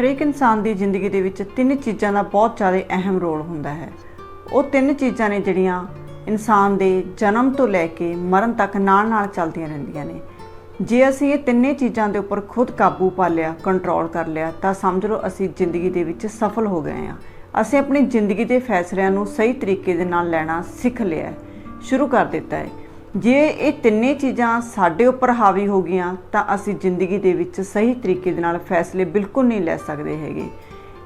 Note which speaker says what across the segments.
Speaker 1: ਹਰੇਕ ਇਨਸਾਨ ਦੀ ਜ਼ਿੰਦਗੀ ਦੇ ਵਿੱਚ ਤਿੰਨ ਚੀਜ਼ਾਂ ਦਾ ਬਹੁਤ ਜ਼ਿਆਦਾ ਅਹਿਮ ਰੋਲ ਹੁੰਦਾ ਹੈ। ਉਹ ਤਿੰਨ ਚੀਜ਼ਾਂ ਨੇ ਜਿਹੜੀਆਂ ਇਨਸਾਨ ਦੇ ਜਨਮ ਤੋਂ ਲੈ ਕੇ ਮਰਨ ਤੱਕ ਨਾਲ-ਨਾਲ ਚੱਲਦੀਆਂ ਰਹਿੰਦੀਆਂ ਨੇ। ਜੇ ਅਸੀਂ ਇਹ ਤਿੰਨੇ ਚੀਜ਼ਾਂ ਦੇ ਉੱਪਰ ਖੁਦ ਕਾਬੂ ਪਾ ਲਿਆ ਕੰਟਰੋਲ ਕਰ ਲਿਆ, ਤਾਂ ਸਮਝ ਲਓ ਅਸੀਂ ਜ਼ਿੰਦਗੀ ਦੇ ਵਿੱਚ ਸਫਲ ਹੋ ਗਏ ਹਾਂ। ਅਸੀਂ ਆਪਣੀ ਜ਼ਿੰਦਗੀ ਦੇ ਫੈਸਲਿਆਂ ਨੂੰ ਸਹੀ ਤਰੀਕੇ ਦੇ ਨਾਲ ਲੈਣਾ ਸਿੱਖ ਲਿਆ ਸ਼ੁਰੂ ਕਰ ਦਿੱਤਾ ਹੈ। ਜੇ ਇਹ ਤਿੰਨੇ ਚੀਜ਼ਾਂ ਸਾਡੇ ਉੱਪਰ ਹਾਵੀ ਹੋ ਗਈਆਂ, ਤਾਂ ਅਸੀਂ ਜ਼ਿੰਦਗੀ ਦੇ ਵਿੱਚ ਸਹੀ ਤਰੀਕੇ ਦੇ ਨਾਲ ਫੈਸਲੇ ਬਿਲਕੁਲ ਨਹੀਂ ਲੈ ਸਕਦੇ ਹੈਗੇ।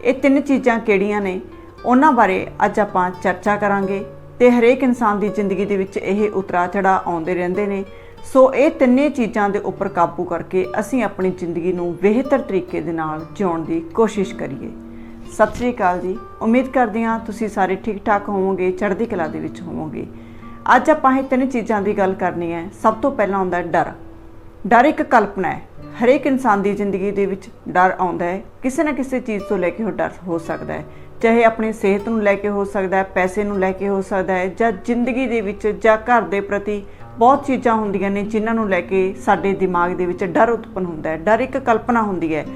Speaker 1: ਇਹ ਤਿੰਨ ਚੀਜ਼ਾਂ ਕਿਹੜੀਆਂ ਨੇ? ਉਹਨਾਂ ਬਾਰੇ ਅੱਜ ਆਪਾਂ ਚਰਚਾ ਕਰਾਂਗੇ ਤੇ ਹਰੇਕ ਇਨਸਾਨ ਦੀ ਜ਼ਿੰਦਗੀ ਦੇ ਵਿੱਚ ਇਹ ਉਤਰਾ ਚੜਾ ਆਉਂਦੇ ਰਹਿੰਦੇ ਨੇ। ਸੋ ਇਹ ਤਿੰਨੇ ਚੀਜ਼ਾਂ ਦੇ ਉੱਪਰ ਕਾਬੂ ਕਰਕੇ ਅਸੀਂ ਆਪਣੀ ਜ਼ਿੰਦਗੀ ਨੂੰ ਬਿਹਤਰ ਤਰੀਕੇ ਦੇ ਨਾਲ ਜਿਉਣ ਦੀ ਕੋਸ਼ਿਸ਼ ਕਰੀਏ। ਸਤਿ ਸ੍ਰੀ ਅਕਾਲ ਜੀ। ਉਮੀਦ ਕਰਦੇ ਹਾਂ ਤੁਸੀਂ ਸਾਰੇ ਠੀਕ ਠਾਕ ਹੋਵੋਗੇ, ਚੜ੍ਹਦੀ ਕਲਾ ਦੇ ਵਿੱਚ ਹੋਵੋਗੇ। ਅੱਜ ਆਪਾਂ ਇਹ ਤਿੰਨ ਚੀਜ਼ਾਂ ਦੀ ਗੱਲ ਕਰਨੀ ਹੈ। ਸਭ ਤੋਂ ਪਹਿਲਾਂ ਆਉਂਦਾ ਡਰ। ਡਰ ਇੱਕ ਕਲਪਨਾ ਹੈ। ਹਰੇਕ ਇਨਸਾਨ ਦੀ ਜ਼ਿੰਦਗੀ ਦੇ ਵਿੱਚ ਡਰ ਆਉਂਦਾ ਹੈ। ਕਿਸੇ ਨਾ ਕਿਸੇ ਚੀਜ਼ ਤੋਂ ਲੈ ਕੇ ਉਹ ਡਰ ਹੋ ਸਕਦਾ ਹੈ। ਚਾਹੇ ਆਪਣੀ ਸਿਹਤ ਨੂੰ ਲੈ ਕੇ ਹੋ ਸਕਦਾ ਹੈ, ਪੈਸੇ ਨੂੰ ਲੈ ਕੇ ਹੋ ਸਕਦਾ ਹੈ, ਜਾਂ ਜ਼ਿੰਦਗੀ ਦੇ ਵਿੱਚ ਜਾਂ ਘਰ ਦੇ ਪ੍ਰਤੀ ਬਹੁਤ ਚੀਜ਼ਾਂ ਹੁੰਦੀਆਂ ਨੇ ਜਿਨ੍ਹਾਂ ਨੂੰ ਲੈ ਕੇ ਸਾਡੇ ਦਿਮਾਗ ਦੇ ਵਿੱਚ ਡਰ ਉਤਪਨ ਹੁੰਦਾ ਹੈ। ਡਰ ਇੱਕ ਕਲਪਨਾ ਹੁੰਦੀ ਹੈ।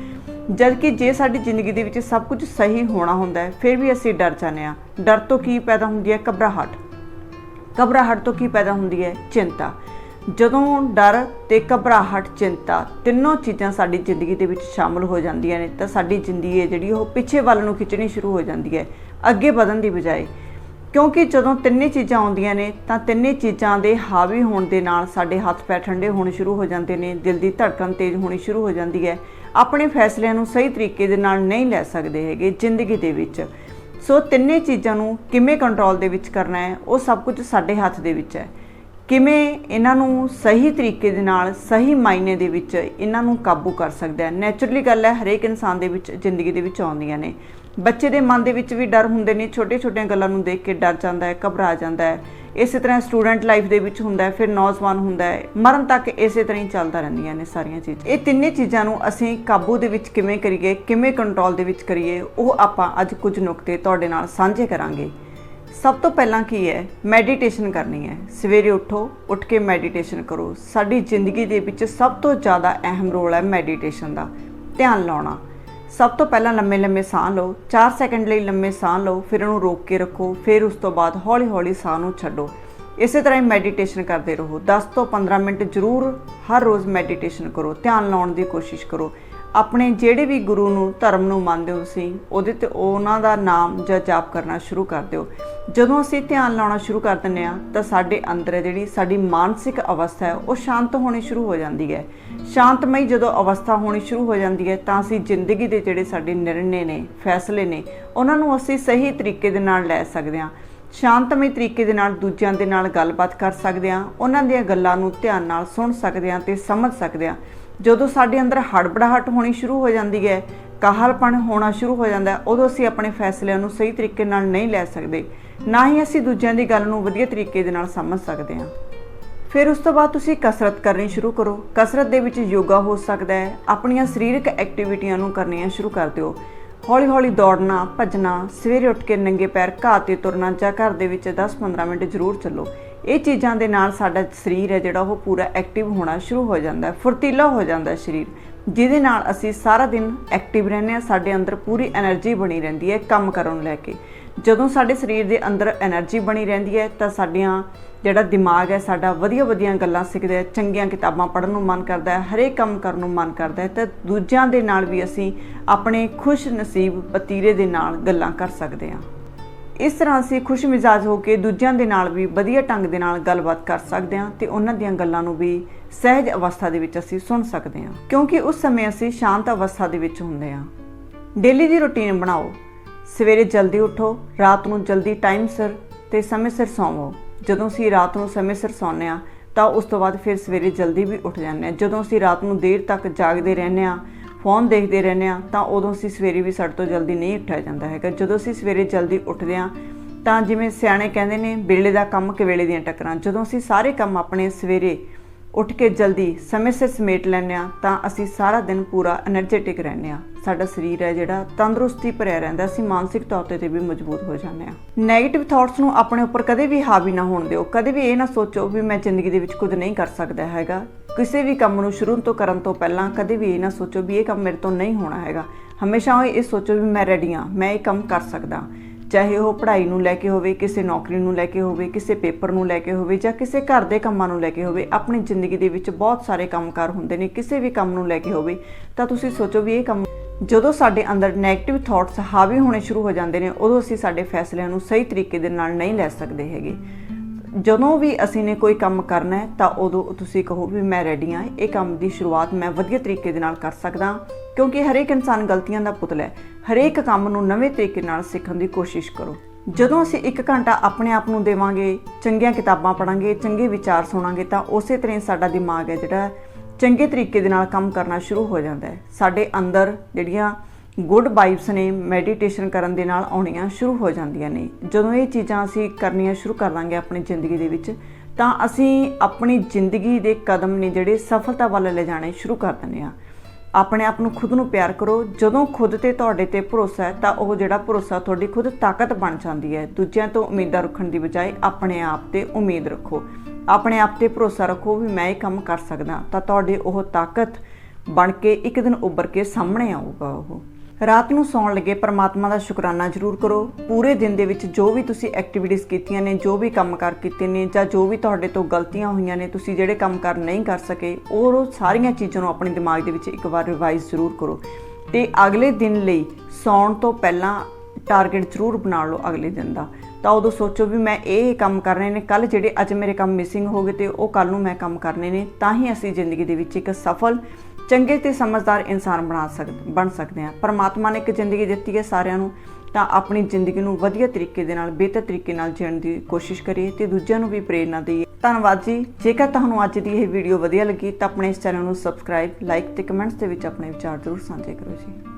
Speaker 1: ਜਦ ਕਿ ਜੇ ਸਾਡੀ ਜ਼ਿੰਦਗੀ ਦੇ ਵਿੱਚ ਸਭ ਕੁਝ ਸਹੀ ਹੋਣਾ ਹੁੰਦਾ ਹੈ, ਫਿਰ ਵੀ ਅਸੀਂ ਡਰ ਜਾਂਦੇ ਹਾਂ। ਡਰ ਤੋਂ ਕੀ ਪੈਦਾ ਹੁੰਦੀ ਹੈ? ਘਬਰਾਹਟ। ਘਬਰਾਹਟ ਤੋਂ ਕੀ ਪੈਦਾ ਹੁੰਦੀ ਹੈ? ਚਿੰਤਾ। ਜਦੋਂ ਡਰ ਤੇ ਘਬਰਾਹਟ, ਚਿੰਤਾ ਤਿੰਨੋਂ ਚੀਜ਼ਾਂ ਸਾਡੀ ਜ਼ਿੰਦਗੀ ਦੇ ਵਿੱਚ ਸ਼ਾਮਲ ਹੋ ਜਾਂਦੀਆਂ ਨੇ, ਤਾਂ ਸਾਡੀ ਜ਼ਿੰਦਗੀ ਹੈ ਜਿਹੜੀ ਉਹ ਪਿੱਛੇ ਵੱਲ ਨੂੰ ਖਿੱਚਣੀ ਸ਼ੁਰੂ ਹੋ ਜਾਂਦੀ ਹੈ, ਅੱਗੇ ਵਧਣ ਦੀ ਬਜਾਏ। ਕਿਉਂਕਿ ਜਦੋਂ ਤਿੰਨੇ ਚੀਜ਼ਾਂ ਆਉਂਦੀਆਂ ਨੇ, ਤਾਂ ਤਿੰਨੇ ਚੀਜ਼ਾਂ ਦੇ ਹਾਵੀ ਹੋਣ ਦੇ ਨਾਲ ਸਾਡੇ ਹੱਥ ਪੈਰ ਠੰਡੇ ਹੋਣੇ ਸ਼ੁਰੂ ਹੋ ਜਾਂਦੇ ਨੇ, ਦਿਲ ਦੀ ਧੜਕਣ ਤੇਜ਼ ਹੋਣੀ ਸ਼ੁਰੂ ਹੋ ਜਾਂਦੀ ਹੈ। ਆਪਣੇ ਫੈਸਲਿਆਂ ਨੂੰ ਸਹੀ ਤਰੀਕੇ ਦੇ ਨਾਲ ਨਹੀਂ ਲੈ ਸਕਦੇ ਹੈਗੇ ਜ਼ਿੰਦਗੀ ਦੇ ਵਿੱਚ। ਸੋ ਤਿੰਨੇ ਚੀਜ਼ਾਂ ਨੂੰ ਕਿਵੇਂ ਕੰਟਰੋਲ ਦੇ ਵਿੱਚ ਕਰਨਾ ਹੈ, ਉਹ ਸਭ ਕੁਝ ਸਾਡੇ ਹੱਥ ਦੇ ਵਿੱਚ ਹੈ। ਕਿਵੇਂ ਇਹਨਾਂ ਨੂੰ ਸਹੀ ਤਰੀਕੇ ਦੇ ਨਾਲ, ਸਹੀ ਮਾਇਨੇ ਦੇ ਵਿੱਚ ਇਹਨਾਂ ਨੂੰ ਕਾਬੂ ਕਰ ਸਕਦਾ ਹੈ। ਨੇਚਰਲੀ ਗੱਲ ਹੈ, ਹਰੇਕ ਇਨਸਾਨ ਦੇ ਵਿੱਚ ਜ਼ਿੰਦਗੀ ਦੇ ਵਿੱਚ ਆਉਂਦੀਆਂ ਨੇ। ਬੱਚੇ ਦੇ ਮਨ ਦੇ ਵਿੱਚ ਵੀ ਡਰ ਹੁੰਦੇ ਨੇ, ਛੋਟੇ-ਛੋਟੀਆਂ ਗੱਲਾਂ ਨੂੰ ਦੇਖ ਕੇ ਡਰ ਜਾਂਦਾ ਹੈ, ਘਬਰਾ ਜਾਂਦਾ ਹੈ। ਇਸੇ ਤਰ੍ਹਾਂ ਸਟੂਡੈਂਟ ਲਾਈਫ ਦੇ ਵਿੱਚ ਹੁੰਦਾ ਹੈ, ਫਿਰ ਨੌਜਵਾਨ ਹੁੰਦਾ ਹੈ, ਮਰਨ ਤੱਕ ਇਸੇ ਤਰ੍ਹਾਂ ਹੀ ਚੱਲਦਾ ਰਹਿੰਦੀਆਂ ਨੇ ਸਾਰੀਆਂ ਚੀਜ਼ਾਂ। ਇਹ ਤਿੰਨੇ ਚੀਜ਼ਾਂ ਨੂੰ ਅਸੀਂ ਕਾਬੂ ਦੇ ਵਿੱਚ ਕਿਵੇਂ ਕਰੀਏ, ਕਿਵੇਂ ਕੰਟਰੋਲ ਦੇ ਵਿੱਚ ਕਰੀਏ, ਉਹ ਆਪਾਂ ਅੱਜ ਕੁਝ ਨੁਕਤੇ ਤੁਹਾਡੇ ਨਾਲ ਸਾਂਝੇ ਕਰਾਂਗੇ। ਸਭ ਤੋਂ ਪਹਿਲਾਂ ਕੀ ਹੈ? ਮੈਡੀਟੇਸ਼ਨ ਕਰਨੀ ਹੈ। ਸਵੇਰੇ ਉੱਠੋ, ਉੱਠ ਕੇ ਮੈਡੀਟੇਸ਼ਨ ਕਰੋ। ਸਾਡੀ ਜ਼ਿੰਦਗੀ ਦੇ ਵਿੱਚ ਸਭ ਤੋਂ ਜ਼ਿਆਦਾ ਅਹਿਮ ਰੋਲ ਹੈ ਮੈਡੀਟੇਸ਼ਨ ਦਾ। ਧਿਆਨ ਲਾਉਣਾ। ਸਭ ਤੋਂ ਪਹਿਲਾਂ ਲੰਮੇ ਲੰਮੇ ਸਾਹ ਲਓ 4 ਸੈਕਿੰਡ ਲਈ ਲੰਮੇ ਸਾਹ ਲਓ, ਫਿਰ ਉਹਨੂੰ ਰੋਕ ਕੇ ਰੱਖੋ, ਫਿਰ ਉਸ ਤੋਂ ਬਾਅਦ ਹੌਲੀ ਹੌਲੀ ਸਾਹ ਨੂੰ ਛੱਡੋ। ਇਸੇ ਤਰ੍ਹਾਂ ਹੀ ਮੈਡੀਟੇਸ਼ਨ ਕਰਦੇ ਰਹੋ। 10 ਤੋਂ 15 ਮਿੰਟ ਜ਼ਰੂਰ ਹਰ ਰੋਜ਼ ਮੈਡੀਟੇਸ਼ਨ ਕਰੋ। ਧਿਆਨ ਲਾਉਣ ਦੀ ਕੋਸ਼ਿਸ਼ ਕਰੋ। ਆਪਣੇ ਜਿਹੜੇ ਵੀ ਗੁਰੂ ਨੂੰ, ਧਰਮ ਨੂੰ ਮੰਨਦੇ ਹੋ ਤੁਸੀਂ, ਉਹਦੇ ਤੇ ਉਹਨਾਂ ਦਾ ਨਾਮ ਜਾਂ ਜਾਪ ਕਰਨਾ ਸ਼ੁਰੂ ਕਰ ਦਿਓ। ਜਦੋਂ ਅਸੀਂ ਧਿਆਨ ਲਾਉਣਾ ਸ਼ੁਰੂ ਕਰ ਦਿੰਦੇ ਆ ਤਾਂ ਸਾਡੇ ਅੰਦਰ ਜਿਹੜੀ ਸਾਡੀ ਮਾਨਸਿਕ ਅਵਸਥਾ ਹੈ, ਉਹ ਸ਼ਾਂਤ ਹੋਣੀ ਸ਼ੁਰੂ ਹੋ ਜਾਂਦੀ ਹੈ। ਸ਼ਾਂਤਮਈ ਜਦੋਂ ਅਵਸਥਾ ਹੋਣੀ ਸ਼ੁਰੂ ਹੋ ਜਾਂਦੀ ਹੈ, ਤਾਂ ਅਸੀਂ ਜ਼ਿੰਦਗੀ ਦੇ ਜਿਹੜੇ ਸਾਡੇ ਨਿਰਣੇ ਨੇ, ਫੈਸਲੇ ਨੇ, ਉਹਨਾਂ ਨੂੰ ਅਸੀਂ ਸਹੀ ਤਰੀਕੇ ਦੇ ਨਾਲ ਲੈ ਸਕਦੇ ਹਾਂ। ਸ਼ਾਂਤਮਈ ਤਰੀਕੇ ਦੇ ਨਾਲ ਦੂਜਿਆਂ ਦੇ ਨਾਲ ਗੱਲਬਾਤ ਕਰ ਸਕਦੇ ਹਾਂ, ਉਹਨਾਂ ਦੀਆਂ ਗੱਲਾਂ ਨੂੰ ਧਿਆਨ ਨਾਲ ਸੁਣ ਸਕਦੇ ਹਾਂ ਤੇ ਸਮਝ ਸਕਦੇ ਹਾਂ। ਜਦੋਂ ਸਾਡੇ ਅੰਦਰ ਹੜਬੜਾਹਟ ਹੋਣੀ ਸ਼ੁਰੂ ਹੋ ਜਾਂਦੀ ਹੈ, ਕਾਹਲਪਣ ਹੋਣਾ ਸ਼ੁਰੂ ਹੋ ਜਾਂਦਾ ਉਦੋਂ ਅਸੀਂ ਆਪਣੇ ਫੈਸਲਿਆਂ ਨੂੰ ਸਹੀ ਤਰੀਕੇ ਨਾਲ ਨਹੀਂ ਲੈ ਸਕਦੇ। ਨਾ ਹੀ ਅਸੀਂ ਦੂਜਿਆਂ ਦੀ ਗੱਲ ਨੂੰ ਵਧੀਆ ਤਰੀਕੇ ਦੇ ਨਾਲ ਸਮਝ ਸਕਦੇ ਹਾਂ। ਫਿਰ ਉਸ ਤੋਂ ਬਾਅਦ ਤੁਸੀਂ ਕਸਰਤ ਕਰਨੀ ਸ਼ੁਰੂ ਕਰੋ। ਕਸਰਤ ਦੇ ਵਿੱਚ ਯੋਗਾ ਹੋ ਸਕਦਾ ਹੈ। ਆਪਣੀਆਂ ਸਰੀਰਕ ਐਕਟੀਵਿਟੀਆਂ ਨੂੰ ਕਰਨੀਆਂ ਸ਼ੁਰੂ ਕਰ ਦਿਓ। ਹੌਲੀ-ਹੌਲੀ ਦੌੜਨਾ, ਭੱਜਣਾ, ਸਵੇਰੇ ਉੱਠ ਕੇ ਨੰਗੇ ਪੈਰ ਘਾਹ ਤੇ ਤੁਰਨਾ ਜਾਂ ਘਰ ਦੇ ਵਿੱਚ 10-15 ਮਿੰਟ ਜ਼ਰੂਰ ਚੱਲੋ। ਇਹ ਚੀਜ਼ਾਂ ਦੇ ਨਾਲ ਸਾਡਾ ਸਰੀਰ ਹੈ ਜਿਹੜਾ ਉਹ ਪੂਰਾ ਐਕਟਿਵ ਹੋਣਾ ਸ਼ੁਰੂ ਹੋ ਜਾਂਦਾ ਹੈ, ਫੁਰਤੀਲਾ ਹੋ ਜਾਂਦਾ ਹੈ ਸਰੀਰ। ਜਿਹਦੇ ਨਾਲ ਅਸੀਂ ਸਾਰਾ ਦਿਨ ਐਕਟਿਵ ਰਹਿੰਦੇ ਹਾਂ, ਸਾਡੇ ਅੰਦਰ ਪੂਰੀ એનર્ਜੀ ਬਣੀ ਰਹਿੰਦੀ ਹੈ ਕੰਮ ਕਰਨ ਲੈ ਕੇ। ਜਦੋਂ ਸਾਡੇ ਸਰੀਰ ਦੇ ਅੰਦਰ એનર્ਜੀ ਬਣੀ ਰਹਿੰਦੀ ਹੈ ਤਾਂ ਸਾਡੀਆਂ ਜਿਹੜਾ ਦਿਮਾਗ ਹੈ, ਸਾਡਾ ਵਧੀਆ ਵਧੀਆ ਗੱਲਾਂ ਸਿੱਖਦਾ ਹੈ ਚੰਗੀਆਂ ਕਿਤਾਬਾਂ ਪੜ੍ਹਨ ਨੂੰ ਮਨ ਕਰਦਾ ਹੈ, ਹਰੇਕ ਕੰਮ ਕਰਨ ਨੂੰ ਮਨ ਕਰਦਾ ਹੈ, ਤੇ ਦੂਜਿਆਂ ਦੇ ਨਾਲ ਵੀ ਅਸੀਂ ਆਪਣੇ ਖੁਸ਼ ਨਸੀਬ ਪਤੀਰੇ ਦੇ ਨਾਲ ਗੱਲਾਂ ਕਰ ਸਕਦੇ ਹਾਂ। ਇਸ ਤਰ੍ਹਾਂ ਅਸੀਂ ਖੁਸ਼ ਮਿਜ਼ਾਜ ਹੋ ਕੇ ਦੂਜਿਆਂ ਦੇ ਨਾਲ ਵੀ ਵਧੀਆ ਢੰਗ ਦੇ ਨਾਲ ਗੱਲਬਾਤ ਕਰ ਸਕਦੇ ਹਾਂ ਤੇ ਉਹਨਾਂ ਦੀਆਂ ਗੱਲਾਂ ਨੂੰ ਵੀ ਸਹਿਜ ਅਵਸਥਾ ਦੇ ਵਿੱਚ ਅਸੀਂ ਸੁਣ ਸਕਦੇ ਹਾਂ। ਕਿਉਂਕਿ ਉਸ ਸਮੇਂ ਅਸੀਂ ਸ਼ਾਂਤ ਅਵਸਥਾ ਦੇ ਵਿੱਚ ਹੁੰਦੇ ਹਾਂ। ਡੇਲੀ ਦੀ ਰੁਟੀਨ ਬਣਾਓ। ਸਵੇਰੇ ਜਲਦੀ ਉੱਠੋ, ਰਾਤ ਨੂੰ ਜਲਦੀ ਟਾਈਮ ਸਿਰ ਤੇ ਸਮੇਂ ਸਿਰ ਸੌਵੋ। ਜਦੋਂ ਅਸੀਂ ਰਾਤ ਨੂੰ ਸਮੇਂ ਸਿਰ ਸੌਂਦੇ ਹਾਂ, ਤਾਂ ਉਸ ਤੋਂ ਬਾਅਦ ਫਿਰ ਸਵੇਰੇ ਜਲਦੀ ਵੀ ਉੱਠ ਜਾਂਦੇ ਹਾਂ। ਜਦੋਂ ਅਸੀਂ ਰਾਤ ਨੂੰ ਦੇਰ ਤੱਕ ਜਾਗਦੇ ਰਹਿੰਦੇ ਹਾਂ, ਫੋਨ ਦੇਖਦੇ ਰਹਿੰਦੇ ਹਾਂ, ਤਾਂ ਉਦੋਂ ਅਸੀਂ ਸਵੇਰੇ ਵੀ ਸਾਡੇ ਤੋਂ ਜਲਦੀ ਨਹੀਂ ਉੱਠਿਆ ਜਾਂਦਾ ਹੈਗਾ। ਜਦੋਂ ਅਸੀਂ ਸਵੇਰੇ ਜਲਦੀ ਉੱਠਦੇ ਹਾਂ, ਤਾਂ ਜਿਵੇਂ ਸਿਆਣੇ ਕਹਿੰਦੇ ਨੇ ਵੇਲੇ ਦਾ ਕੰਮ ਕਿ ਵੇਲੇ ਦੀਆਂ ਟੱਕਰਾਂ। ਜਦੋਂ ਅਸੀਂ ਸਾਰੇ ਕੰਮ ਆਪਣੇ ਸਵੇਰੇ ਉੱਠ ਕੇ ਜਲਦੀ ਸਮੇਂ ਸਿਰ ਸਮੇਟ ਲੈਂਦੇ ਆ ਤਾਂ ਅਸੀਂ ਸਾਰਾ ਦਿਨ ਪੂਰਾ એનર્ਜੈਟਿਕ ਰਹਿੰਦੇ ਆ ਸਾਡਾ ਸਰੀਰ ਹੈ ਜਿਹੜਾ ਤੰਦਰੁਸਤੀ ਭਰਿਆ ਰਹਿੰਦਾ, ਅਸੀਂ ਮਾਨਸਿਕ ਤੌਰ ਤੇ ਵੀ ਮਜ਼ਬੂਤ ਹੋ ਜਾਂਦੇ ਆ 네ਗੇਟਿਵ ਥਾਟਸ ਨੂੰ ਆਪਣੇ ਉੱਪਰ ਕਦੇ ਵੀ ਹਾਵੀ ਨਾ ਹੋਣ ਦਿਓ। ਕਦੇ ਵੀ ਇਹ ਨਾ ਸੋਚੋ ਵੀ ਮੈਂ ਜ਼ਿੰਦਗੀ ਦੇ ਵਿੱਚ ਕੁਝ ਨਹੀਂ ਕਰ ਸਕਦਾ ਹੈਗਾ। ਕਿਸੇ ਵੀ ਕੰਮ ਨੂੰ ਸ਼ੁਰੂ ਤੋਂ ਕਰਨ ਤੋਂ ਪਹਿਲਾਂ ਕਦੇ ਵੀ ਇਹ ਨਾ ਸੋਚੋ ਵੀ ਇਹ ਕੰਮ ਮੇਰੇ ਤੋਂ ਨਹੀਂ ਹੋਣਾ ਹੈਗਾ। ਹਮੇਸ਼ਾ ਇਹ ਸੋਚੋ ਵੀ ਮੈਂ ਰੈਡੀ ਆ ਮੈਂ ਇਹ ਕੰਮ ਕਰ ਸਕਦਾ। ਚਾਹੇ ਉਹ ਪੜ੍ਹਾਈ ਨੂੰ ਲੈ ਕੇ ਹੋਵੇ, ਕਿਸੇ ਨੌਕਰੀ ਨੂੰ ਲੈ ਕੇ ਹੋਵੇ, ਕਿਸੇ ਪੇਪਰ ਨੂੰ ਲੈ ਕੇ ਹੋਵੇ ਜਾਂ ਕਿਸੇ ਘਰ ਦੇ ਕੰਮਾਂ ਨੂੰ ਲੈ ਕੇ ਹੋਵੇ, ਆਪਣੀ ਜ਼ਿੰਦਗੀ ਦੇ ਵਿੱਚ ਬਹੁਤ ਸਾਰੇ ਕੰਮਕਾਰ ਹੁੰਦੇ ਨੇ, ਕਿਸੇ ਵੀ ਕੰਮ ਨੂੰ ਲੈ ਕੇ ਹੋਵੇ, ਤਾਂ ਤੁਸੀਂ ਸੋਚੋ ਵੀ ਇਹ ਕੰਮ ਜਦੋਂ ਸਾਡੇ ਅੰਦਰ 네ਗੇਟਿਵ ਥਾਟਸ ਹਾਵੀ ਹੋਣੇ ਸ਼ੁਰੂ ਹੋ ਜਾਂਦੇ ਨੇ, ਉਦੋਂ ਅਸੀਂ ਸਾਡੇ ਫੈਸਲਿਆਂ ਨੂੰ ਸਹੀ ਤਰੀਕੇ ਦੇ ਨਾਲ ਨਹੀਂ ਲੈ ਸਕਦੇ ਹੈਗੇ। ਜਦੋਂ ਵੀ ਅਸੀਂ ਨੇ ਕੋਈ ਕੰਮ ਕਰਨਾ ਹੈ, ਤਾਂ ਉਦੋਂ ਤੁਸੀਂ ਕਹੋ ਵੀ ਮੈਂ ਰੈਡੀ ਹਾਂ, ਇਹ ਕੰਮ ਦੀ ਸ਼ੁਰੂਆਤ ਮੈਂ ਵਧੀਆ ਤਰੀਕੇ ਦੇ ਨਾਲ ਕਰ ਸਕਦਾ ਕਿਉਂਕਿ ਹਰੇਕ ਇਨਸਾਨ ਗਲਤੀਆਂ ਦਾ ਪੁਤਲਾ ਹੈ। ਹਰੇਕ ਕੰਮ ਨੂੰ ਨਵੇਂ ਤਰੀਕੇ ਨਾਲ ਸਿੱਖਣ ਦੀ ਕੋਸ਼ਿਸ਼ ਕਰੋ। ਜਦੋਂ ਅਸੀਂ 1 ਘੰਟਾ ਆਪਣੇ ਆਪ ਨੂੰ ਦੇਵਾਂਗੇ, ਚੰਗੀਆਂ ਕਿਤਾਬਾਂ ਪੜਾਂਗੇ ਚੰਗੇ ਵਿਚਾਰ ਸੁਣਾਂਗੇ ਤਾਂ ਉਸੇ ਤਰ੍ਹਾਂ ਸਾਡਾ ਦਿਮਾਗ ਹੈ ਜਿਹੜਾ ਚੰਗੇ ਤਰੀਕੇ ਦੇ ਨਾਲ ਕੰਮ ਕਰਨਾ ਸ਼ੁਰੂ ਹੋ ਜਾਂਦਾ ਹੈ। ਸਾਡੇ ਅੰਦਰ ਜਿਹੜੀਆਂ ਗੁੱਡ ਵਾਈਬਸ ਨੇ, ਮੈਡੀਟੇਸ਼ਨ ਕਰਨ ਦੇ ਨਾਲ ਆਉਣੀਆਂ ਸ਼ੁਰੂ ਹੋ ਜਾਂਦੀਆਂ ਨੇ। ਜਦੋਂ ਇਹ ਚੀਜ਼ਾਂ ਅਸੀਂ ਕਰਨੀਆਂ ਸ਼ੁਰੂ ਕਰ ਲਾਂਗੇ ਆਪਣੀ ਜ਼ਿੰਦਗੀ ਦੇ ਵਿੱਚ, ਤਾਂ ਅਸੀਂ ਆਪਣੀ ਜ਼ਿੰਦਗੀ ਦੇ ਕਦਮ ਨੇ ਜਿਹੜੇ ਸਫਲਤਾ ਵੱਲ ਲੈ ਜਾਣੇ ਸ਼ੁਰੂ ਕਰ ਦਿੰਦੇ ਆ ਆਪਣੇ ਆਪ ਨੂੰ ਖੁਦ ਨੂੰ ਪਿਆਰ ਕਰੋ। ਜਦੋਂ ਖੁਦ ਤੇ ਤੁਹਾਡੇ ਤੇ ਭਰੋਸਾ ਹੈ, ਤਾਂ ਉਹ ਜਿਹੜਾ ਭਰੋਸਾ ਤੁਹਾਡੀ ਖੁਦ ਤਾਕਤ ਬਣ ਜਾਂਦੀ ਹੈ। ਦੂਜਿਆਂ ਤੋਂ ਉਮੀਦਾਂ ਰੱਖਣ ਦੀ ਬਜਾਏ ਆਪਣੇ ਆਪ ਤੇ ਉਮੀਦ ਰੱਖੋ। ਆਪਣੇ ਆਪ ਤੇ ਭਰੋਸਾ ਰੱਖੋ ਵੀ ਮੈਂ ਇਹ ਕੰਮ ਕਰ ਸਕਦਾ, ਤਾਂ ਤੁਹਾਡੇ ਉਹ ਤਾਕਤ ਬਣ ਕੇ ਇੱਕ ਦਿਨ ਉੱਭਰ ਕੇ ਸਾਹਮਣੇ ਆਊਗਾ ਉਹ। ਰਾਤ ਨੂੰ ਸੌਣ ਲੱਗੇ ਪਰਮਾਤਮਾ ਦਾ ਸ਼ੁਕਰਾਨਾ ਜ਼ਰੂਰ ਕਰੋ। ਪੂਰੇ ਦਿਨ ਦੇ ਵਿੱਚ ਜੋ ਵੀ ਤੁਸੀਂ ਐਕਟੀਵਿਟੀਜ਼ ਕੀਤੀਆਂ ਨੇ, ਜੋ ਵੀ ਕੰਮਕਾਰ ਕੀਤੇ ਨੇ ਜਾਂ ਜੋ ਵੀ ਤੁਹਾਡੇ ਤੋਂ ਗਲਤੀਆਂ ਹੋਈਆਂ ਨੇ, ਤੁਸੀਂ ਜਿਹੜੇ ਕੰਮਕਾਰ ਨਹੀਂ ਕਰ ਸਕੇ, ਉਹ ਸਾਰੀਆਂ ਚੀਜ਼ਾਂ ਨੂੰ ਆਪਣੇ ਦਿਮਾਗ ਦੇ ਵਿੱਚ ਇੱਕ ਵਾਰ ਰਿਵਾਈਜ਼ ਜ਼ਰੂਰ ਕਰੋ। ਤੇ ਅਗਲੇ ਦਿਨ ਲਈ ਸੌਣ ਤੋਂ ਪਹਿਲਾਂ ਟਾਰਗੇਟ ਜ਼ਰੂਰ ਬਣਾ ਲਓ ਅਗਲੇ ਦਿਨ ਦਾ। ਤਾਂ ਉਦੋਂ ਸੋਚੋ ਵੀ ਮੈਂ ਇਹ ਕੰਮ ਕਰਨੇ ਨੇ ਕੱਲ ਜਿਹੜੇ ਅੱਜ ਮੇਰੇ ਕੰਮ ਮਿਸਿੰਗ ਹੋ ਗਏ ਤੇ ਉਹ ਕੱਲ ਨੂੰ ਮੈਂ ਕੰਮ ਕਰਨੇ ਨੇ, ਤਾਂ ਹੀ ਅਸੀਂ ਜ਼ਿੰਦਗੀ ਦੇ ਵਿੱਚ ਇੱਕ ਸਫਲ ਚੰਗੇ ਤੇ ਸਮਝਦਾਰ ਇਨਸਾਨ ਬਣਾ ਸਕਦੇ ਬਣ ਸਕਦੇ ਹਾਂ ਪਰਮਾਤਮਾ ਨੇ ਇੱਕ ਜ਼ਿੰਦਗੀ ਦਿੱਤੀ ਹੈ ਸਾਰਿਆਂ ਨੂੰ, ਤਾਂ ਆਪਣੀ ਜ਼ਿੰਦਗੀ ਨੂੰ ਵਧੀਆ ਤਰੀਕੇ ਦੇ ਨਾਲ, ਬਿਹਤਰ ਤਰੀਕੇ ਨਾਲ ਜੀਣ ਦੀ ਕੋਸ਼ਿਸ਼ ਕਰੀਏ ਤੇ ਦੂਜਿਆਂ ਨੂੰ ਵੀ ਪ੍ਰੇਰਣਾ ਦੇਈਏ। ਧੰਨਵਾਦ ਜੀ। ਜੇਕਰ ਤੁਹਾਨੂੰ ਅੱਜ ਦੀ ਇਹ ਵੀਡੀਓ ਵਧੀਆ ਲੱਗੀ, ਤਾਂ ਆਪਣੇ ਇਸ ਚੈਨਲ ਨੂੰ ਸਬਸਕ੍ਰਾਈਬ ਲਾਈਕ ਤੇ ਕਮੈਂਟਸ ਦੇ ਵਿੱਚ ਆਪਣੇ ਵਿਚਾਰ ਜ਼ਰੂਰ ਸਾਂਝੇ ਕਰੋ ਜੀ।